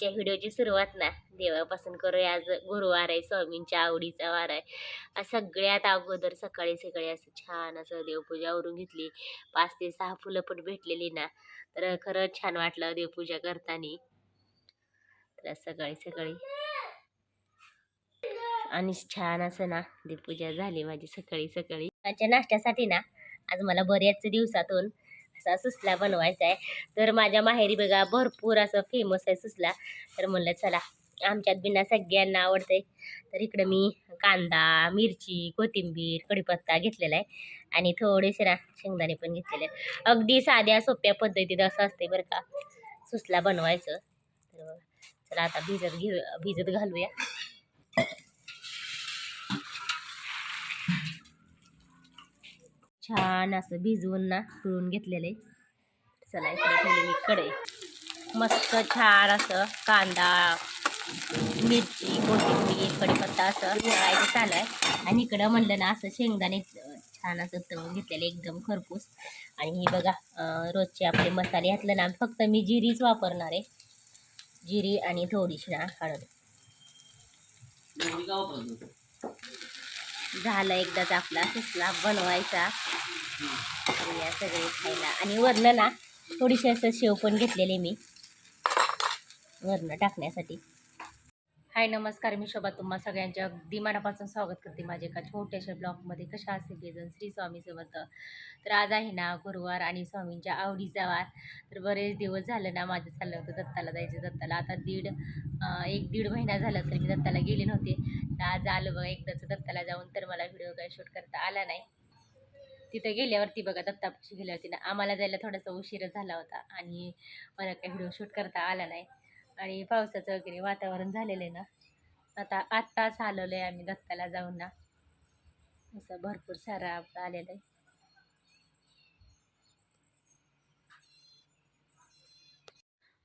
आजच्या व्हिडिओची सुरुवात ना देवापासून करूया. आज गुरुवार आहे स्वामींच्या आवडीचा वार आहे. सगळ्यात अगोदर सकाळी सकाळी असं छान असं देवपूजा आवरून घेतली. पाच ते सहा फुलं पण भेटलेली ना तर खरंच छान वाटलं देवपूजा करताना. तर सकाळी सकाळी. आणि छान असं ना देवपूजा झाली माझी सकाळी सकाळी. माझ्या नाश्त्यासाठी ना आज मला बऱ्याच दिवसातून असा सुसला बनवायचा आहे. तर माझ्या माहेरी बघा भरपूर असं फेमस आहे सुसला. तर म्हणलं चला आमच्यात बिना सगळ्यांना आवडते तर इकडं मी कांदा मिरची कोथिंबीर कढीपत्ता घेतलेला आहे. आणि थोडेसे ना शेंगदाणे पण घेतलेले अगदी साध्या सोप्या पद्धतीत असं असते बरं का सुसला बनवायचं. तर चला आता भिजत घेऊ भिजत घालूया. छान असं भिजवून ना पिळून घेतलेलं आहे. चला इकडे ठेवली मी कढई मस्त छान असं कांदा मिरची कोथिंबीर कडीपत्ता असं तळायचं चालू आहे. आणि इकडं म्हणलं ना असं शेंगदाणे छान असं तळून घेतलेलं एकदम खरपूस. आणि हे बघा रोजचे आपले मसाले घातलं ना फक्त मी जिरीच वापरणार आहे. जिरी आणि थोडीशी ना हळद. झालं एकदाच आपला सुसला बनवायचा. आणि या सगळे खायला. आणि वरनं ना थोडीशी असं शेव पण घेतलेले मी. वरनं टाकण्यासाठी. हाय नमस्कार. मी शोभा. तुम्हा सगळ्यांच्या अगदी मनापासून स्वागत करते माझ्या एका छोट्याशा ब्लॉगमध्ये. कशा असेल जण श्री स्वामी समर्थ. तर आज आहे ना गुरुवार आणि स्वामींच्या आवडीचा वार. तर बरेच दिवस झालं ना माझं चाललं होतं दत्ताला जायचं. दत्ताला आता दीड एक दीड महिना झाला तर मी दत्ताला गेले नव्हते. तर आज आलं बघा एकदाच दत्ताला जाऊन तर मला व्हिडिओ काय शूट करता आला नाही. तिथं गेल्यावरती बघा दत्तापाशी गेल्यावरती ना आम्हाला जायला थोडासा उशीर झाला होता आणि मला काही व्हिडिओ शूट करता आला नाही. आणि पावसाचं वगैरे वातावरण झालेलं आहे ना. आता आत्ताच आलेलो आहे आम्ही दत्ताला जाऊन ना. असं भरपूर सारं आलेलं आहे.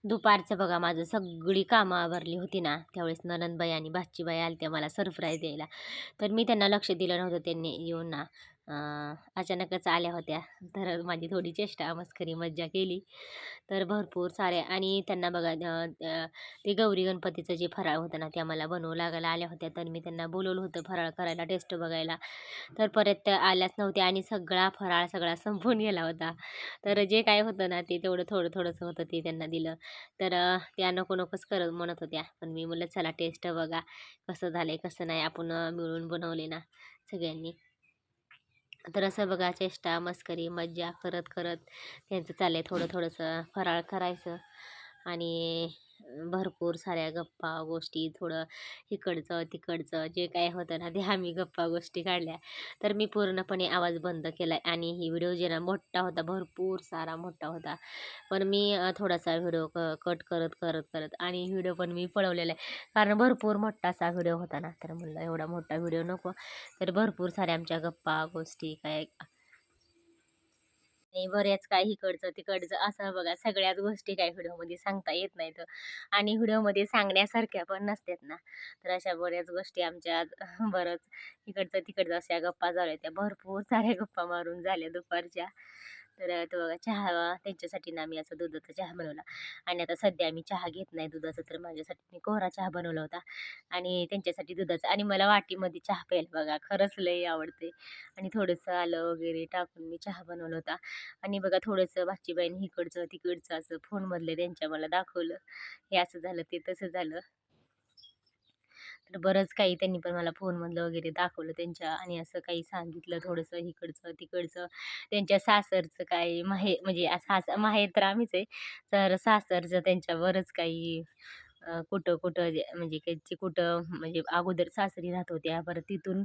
दुपारचं बघा माझं सगळी कामं आवरली होती ना. त्यावेळेस ननंदबाई आणि भाचीबाई आल्या त्या मला सरप्राईज द्यायला. तर मी त्यांना लक्ष दिलं नव्हतं त्यांनी येऊन ना. अचानकच आल्या होत्या. तर माझी थोडी चेष्टा मस्करी मज्जा केली. तर भरपूर साऱ्या आणि त्यांना बघा ते गौरी गणपतीचं जे फराळ होतं ना त्या मला बनवू लागायला आल्या होत्या. तर मी त्यांना बोलवलं होतं फराळ करायला टेस्ट बघायला. तर परत आल्याच नव्हत्या आणि सगळा फराळ सगळा संपून गेला होता. तर जे काय होतं ना ते तेवढं थोडं थोडंसं होतं ते त्यांना दिलं. तर त्या नको नकोच करत म्हणत होत्या. पण मी म्हणलं चला टेस्ट बघा. कसं झालं आहे कसं नाही आपण मिळून बनवले ना सगळ्यांनी. तर असं बघा चेष्टा मस्करी मज्जा करत करत त्यांचं चाललं आहे थोडं थोडंसं फराळ करायचं आणि भरपूर साऱ्या गप्पा गोष्टी थोडं इकडचं तिकडचं जे काय होतं ना ते आम्ही गप्पा गोष्टी काढल्या. तर मी पूर्णपणे आवाज बंद केला आहे आणि ही व्हिडिओ जे ना मोठा होता भरपूर सारा मोठा होता. पण मी थोडासा व्हिडिओ क कट करत करत करत आणि व्हिडिओ पण मी पळवलेला आहे. कारण भरपूर मोठासा व्हिडिओ होता ना तर म्हणलं एवढा मोठा व्हिडिओ नको. तर भरपूर साऱ्या आमच्या गप्पा गोष्टी काय नाही बऱ्याच काय इकडचं तिकडचं असं बघा सगळ्याच गोष्टी काय व्हिडिओमध्ये सांगता येत नाहीत आणि व्हिडिओमध्ये सांगण्यासारख्या पण नसतात ना. तर अशा बऱ्याच गोष्टी आमच्या बरंच इकडचं तिकडचं अशा गप्पा झाल्या त्या भरपूर साऱ्या गप्पा मारून झाल्या दुपारच्या. तर तो बघा चहा त्यांच्यासाठी ना मी असं दुधाचा चहा बनवला. आणि आता सध्या आम्ही चहा घेत नाही दुधाचा तर माझ्यासाठी मी कोहरा चहा बनवला होता. आणि त्यांच्यासाठी दुधाचा आणि मला वाटीमध्ये चहा प्यायला बघा खरंच लई आवडते. आणि थोडंसं आलं वगैरे टाकून मी चहा बनवला होता. आणि बघा थोडंसं बाईने इकडचं तिकडचं असं फोनमधलं त्यांच्या मला दाखवलं. हे असं झालं ते तसं झालं. तर बरंच काही त्यांनी पण मला फोनमधलं वगैरे दाखवलं त्यांच्या आणि असं काही सांगितलं थोडंसं इकडचं तिकडचं. त्यांच्या सासरचं काय माहे म्हणजे सास माहेर तर आम्हीच आहे. तर सासरचं त्यांच्या बरंच काही कुठं कुठं जे- म्हणजे त्यांची कुठं म्हणजे अगोदर सासरी राहत होत्या परत तिथून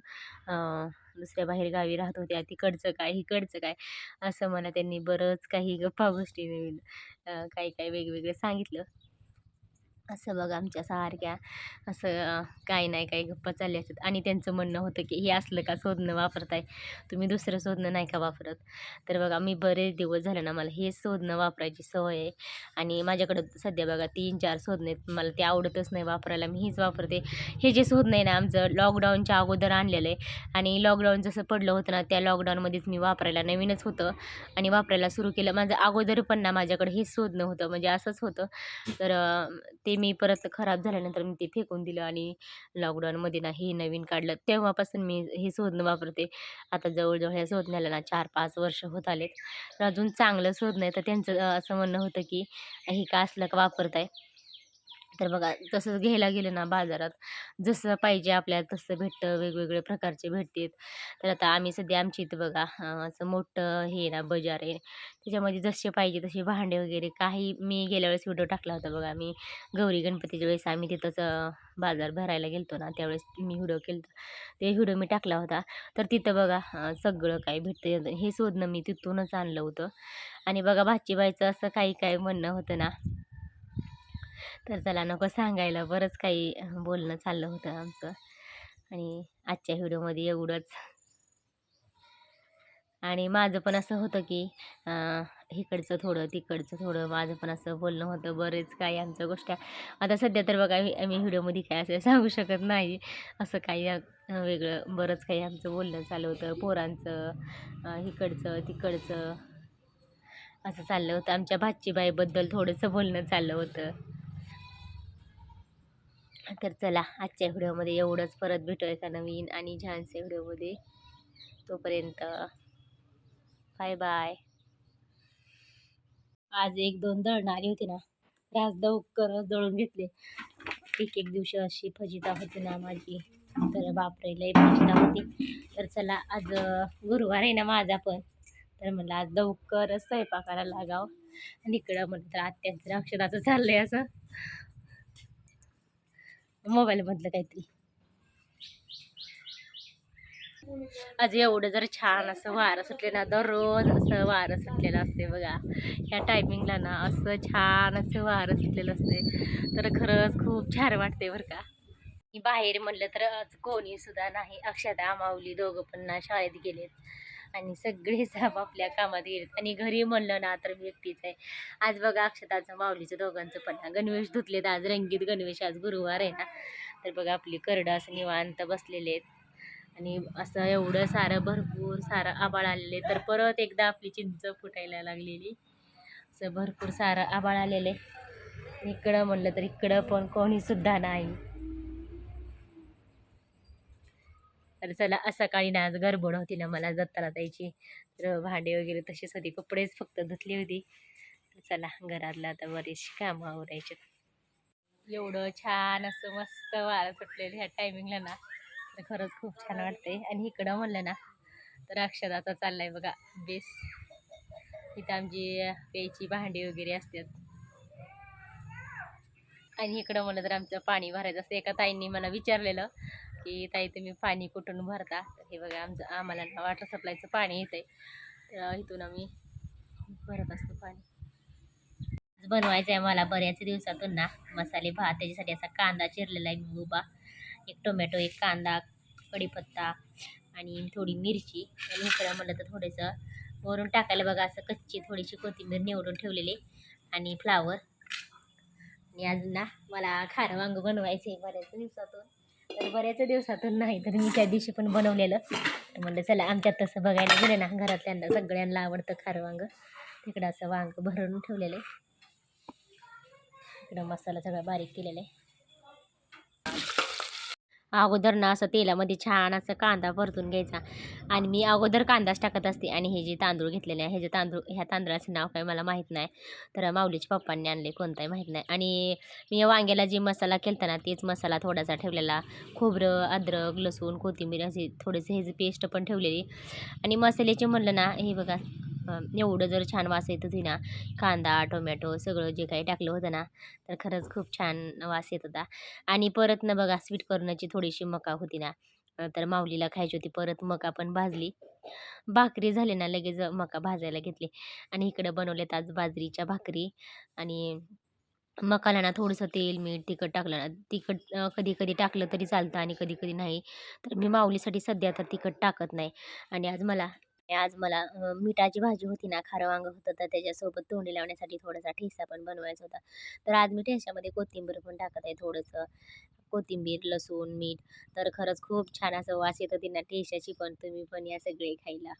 दुसऱ्या बाहेर गावी राहत होत्या तिकडचं काय इकडचं काय असं मला त्यांनी बरंच काही गप्पा गोष्टी नवीन काही काही वेगवेगळे सांगितलं. असं बघा आमच्या सारख्या असं काही नाही काही गप्पा चालल्या असतात. आणि त्यांचं म्हणणं होतं की हे असलं का शोधणं वापरताय? तुम्ही दुसरं शोधणं नाही का वापरत? तर बघा मी बरेच दिवस झालं ना मला हे शोधणं वापरायची सवय आहे. आणि माझ्याकडं सध्या बघा तीन चार शोधणे आहेत. मला ते आवडतच नाही वापरायला. मी हीच वापरते. हे जे शोधणं आहे ना आमचं लॉकडाऊनच्या अगोदर आणलेलं आहे. आणि लॉकडाऊन जसं पडलं होतं ना त्या लॉकडाऊनमध्येच मी वापरायला नवीनच होतं. आणि वापरायला सुरू केलं. माझं अगोदर पण ना माझ्याकडे हेच शोधणं होतं. म्हणजे असंच होतं. तर ते मी परत खराब झाल्यानंतर मी ते फेकून दिलं आणि लॉकडाऊनमध्ये ना हे नवीन काढलं. तेव्हापासून मी हे शोधणं वापरते. आता जवळजवळ ह्या शोधण्याला ना चार पाच वर्ष होत आलेत. तर अजून चांगलं शोधणं आहे. तर त्यांचं असं म्हणणं होतं की हे का असलं का वापरताय? तर बघा तसंच घ्यायला गेलं ना बाजारात जसं पाहिजे आपल्याला तसं भेटतं वेगवेगळे प्रकारचे भेटतात तर आता आम्ही सध्या आमच्या इथं बघा असं मोठं हे ना बजार आहे. त्याच्यामध्ये जसे पाहिजे तसे भांडे वगैरे काही मी गेल्या वेळेस व्हिडिओ टाकला होता बघा मी गौरी गणपतीच्या वेळेस आम्ही तिथंच बाजार भरायला गेलतो ना त्यावेळेस मी व्हिडिओ केला ते व्हिडिओ मी टाकला होता. तर तिथं बघा सगळं काही भेटतं हे शोधणं मी तिथूनच आणलं होतं. आणि बघा भाचीबाईचं असं काही काही म्हणणं होतं ना तर चला नको सांगायला बरंच काही बोलणं चाललं होतं आमचं. आणि आजच्या व्हिडिओमध्ये एवढंच. आणि माझं पण असं होतं की इकडचं थोडं तिकडचं थोडं माझं पण असं बोलणं होतं बरेच काही आमच्या गोष्टी. आता सध्या तर बघा मी आम्ही व्हिडिओमध्ये काय असं सांगू शकत नाही. असं काही वेगळं बरंच काही आमचं बोलणं चालू होतं. पोरांचं इकडचं तिकडचं. असं चाललं होतं. आमच्या भाचीबाईबद्दल थोडंसं बोलणं चाललं होतं. तर चला आजच्या व्हिडिओमध्ये एवढंच. परत भेटू एका नवीन आणि छानशा व्हिडिओमध्ये. तोपर्यंत बाय बाय आज एक दोन दळण आली होती ना राज दवकर दळून घेतले. एक एक दिवशी अशी फजिता होती ना माझी तर बापरे लई फजिता होती. तर चला आज गुरुवार आहे ना माझा पण तर म्हणलं आज लवकर स्वयंपाकाला लागावं. आणि इकडं म्हणलं तर आत्यांचं अक्षराचं चाललंय असं. मोबाईलमधलं काहीतरी. आज एवढं जर छान असं वारं सुटले ना दररोज असं वारं सुटलेलं असते बघा. ह्या टायमिंगला ना असं छान असं वारं सुटलेलं असते तर खरंच खूप छान वाटते बरं का. मी बाहेर म्हणलं तर आज कोणी सुद्धा नाही. अक्षता माऊली दोघं पण ना शाळेत गेलेत. आणि सगळेच आपापल्या कामात गेलेत आणि घरी म्हणलं ना तर मी एकटीच आहे. आज बघा अक्षताचं माऊलीचं दोघांचं पण ना गणवेश धुतलेत आज रंगीत गणवेश आज गुरुवार आहे ना. तर बघा आपली करडं असं निवांत बसलेले आहेत. आणि असं एवढं सारं भरपूर सारं आबाळ आलेले तर परत एकदा आपली चिंच फुटायला लागलेली. असं भरपूर सारं आबाळ आलेले इकडं म्हणलं तर इकडं पण कोणीसुद्धा नाही. तर चला सकाळी ना आज गडबड होती ना मला जत्रा द्यायची तर भांडे वगैरे तसेच होती कपडेच फक्त धुतली होती. तर चला घरातलं आता बरीचशी कामं आवरायची. एवढं छान असं मस्त वारं सुटलेलं ह्या टायमिंगला ना. तर खरंच खूप छान वाटतंय. आणि इकडं म्हणलं ना तर अक्षदाचा चाललाय बघा बेस. इथं आमची प्यायची भांडी वगैरे असतात. आणि इकडं म्हणलं तर आमचं पाणी भरायचं असतं. एका ताईंनी मला विचारलेलं की ताई तुम्ही पाणी कुठून भरता? हे बघा आमचं आम्हाला वॉटर सप्लायचं पाणी येतंय. तर इथून आम्ही भरत असतो पाणी. आज बनवायचं आहे मला बऱ्याच दिवसातून ना मसाले भात. त्याच्यासाठी असा कांदा चिरलेला आहे मी उभा. एक टोमॅटो एक कांदा कढीपत्ता आणि थोडी मिरची. आणि इकडं म्हणलं तर थोडंसं वरून टाकायला बघा असं कच्ची थोडीशी कोथिंबीर निवडून ठेवलेली आणि फ्लावर आणि अजून ना मला खारं वांग बनवायचं आहे बऱ्याच दिवसातून. तर बऱ्याच दिवसातून नाही तर मी त्या दिवशी पण बनवलेलं. तर म्हणलं चला आमच्यात तसं बघायला गेलं ना घरातल्यांना सगळ्यांना आवडतं खारं वांग. तिकडं असं वांग भरून ठेवलेलं आहे. इकडं मसाला सगळा बारीक केलेला आहे. अगोदर ना असं तेलामध्ये छान असं कांदा परतून घ्यायचा. आणि मी अगोदर कांदाच टाकत असते. आणि हे जे तांदूळ घेतलेले आहे हे जे तांदूळ ह्या तांदळाचं नाव काही मला माहीत नाही. तर माऊलीच्या पप्पांनी आणले कोणताही माहीत नाही. आणि मी या वांग्याला जे मसाला केलता ना तेच मसाला थोडासा ठेवलेला. खोबरं अद्रक लसूण कोथिंबीर असे थोडेसे ह्याची पेस्ट पण ठेवलेली. आणि मसाल्याचे म्हणलं ना हे बघा एवढं जर छान वास येत होती ना कांदा टोमॅटो सगळं जे काही टाकलं होतं ना तर खरंच खूप छान वास येत होता. आणि परत ना बघा स्वीट कॉर्नरची थोडीशी मका होती ना तर माऊलीला खायची होती परत मका पण भाजली. भाकरी झाली ना लगेच मका भाजायला घेतली. आणि इकडं बनवलेत आज बाजरीच्या भाकरी आणि मकाला ना थोडंसं तेल मीठ तिखट टाकलं ना तिखट कधी कधी टाकलं तरी चालतं आणि कधी कधी नाही. तर मी माऊलीसाठी सध्या तर तिखट टाकत नाही. आणि आज मला आज मला मिठाची भाजी होती ना खारं वांग होतं तर त्याच्यासोबत तोंडी लावण्यासाठी थोडासा ठेसा पण बनवायचा होता. तर आज मी ठेशामध्ये कोथिंबीर पण टाकत आहे थोडंसं. कोथिंबीर लसूण मीठ तर खरंच खूप छान असं वास येत होती ना पण तुम्ही पण या सगळे खायला.